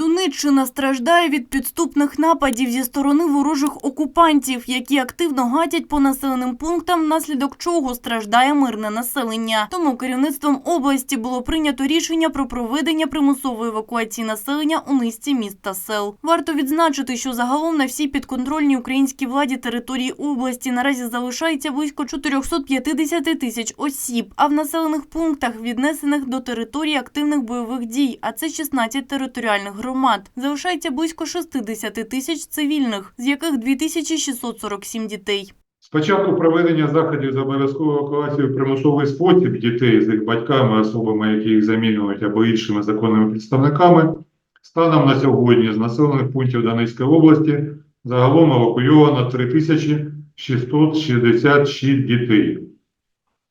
Донеччина страждає від підступних нападів зі сторони ворожих окупантів, які активно гатять по населеним пунктам, внаслідок чого страждає мирне населення. Тому керівництвом області було прийнято рішення про проведення примусової евакуації населення у низці міст та сел. Варто відзначити, що загалом на всій підконтрольній українській владі території області наразі залишається близько 450 тисяч осіб, а в населених пунктах, віднесених до території активних бойових дій, а це 16 територіальних громад, залишається близько 60 тисяч цивільних, з яких 2647 дітей. З початку проведення заходів з обов'язковою евакуацією в примусовий спосіб дітей з їх батьками, особами, які їх замінюють, або іншими законними представниками, станом на сьогодні з населених пунктів Донецької області загалом евакуйовано 3666 дітей.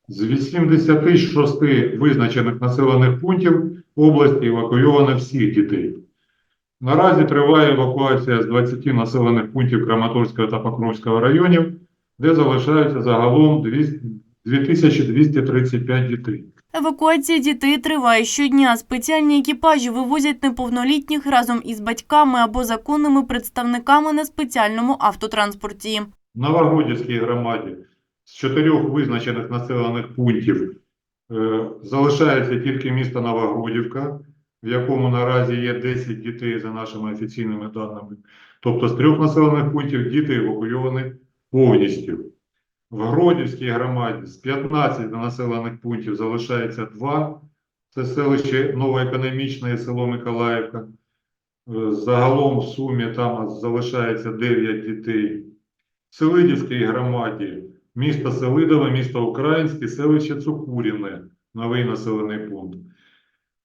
З 86 визначених населених пунктів області евакуйовано всіх дітей. Наразі триває евакуація з 20 населених пунктів Краматорського та Покровського районів, де залишається загалом 200 2235 дітей. Евакуація дітей триває щодня. Спеціальні екіпажі вивозять неповнолітніх разом із батьками або законними представниками на спеціальному автотранспорті. Новогродівській громаді з чотирьох визначених населених пунктів е, залишається тільки місто Новогродівка, в якому наразі є 10 дітей за нашими офіційними даними. Тобто з трьох населених пунктів діти евакуйовані повністю. В Гродівській громаді з 15 населених пунктів залишається 2. Це селище Новоекономічне і село Миколаївка. Е, Загалом в сумі там залишається 9 дітей. В Селидівській громаді місто Селидове, місто Українське, селище Цукуріне, новий населений пункт.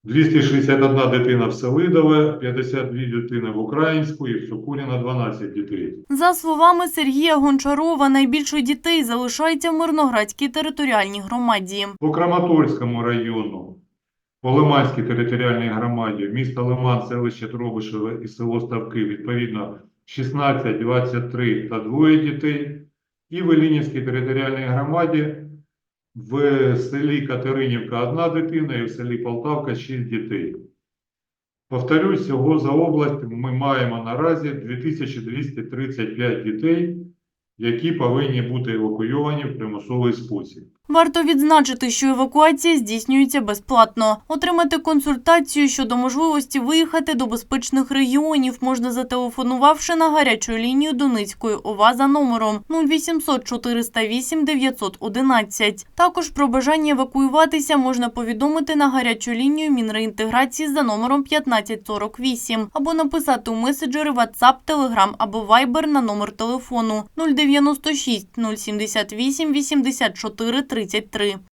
261 дитина в Селидове, 52 дитини в Українську і в Цукуріна 12 дітей. За словами Сергія Гончарова, найбільше дітей залишається в Мирноградській територіальній громаді. По Краматорському району, по Лиманській територіальній громаді, місто Лиман, селище Тробишеве і село Ставки, відповідно, 16, 23 та двоє дітей. І в Ілінівській територіальній громаді в селі Катеринівка одна дитина і в селі Полтавка шість дітей. Повторюсь, всього за область ми маємо наразі 2235 дітей, які повинні бути евакуйовані в примусовий спосіб. Варто відзначити, що евакуація здійснюється безплатно. Отримати консультацію щодо можливості виїхати до безпечних регіонів можна зателефонувавши на гарячу лінію Донецької ОВА за номером 0800 408 911. Також про бажання евакуюватися можна повідомити на гарячу лінію Мінреінтеграції за номером 1548 або написати у меседжери WhatsApp, Telegram або Viber на номер телефону 096 078 84 33.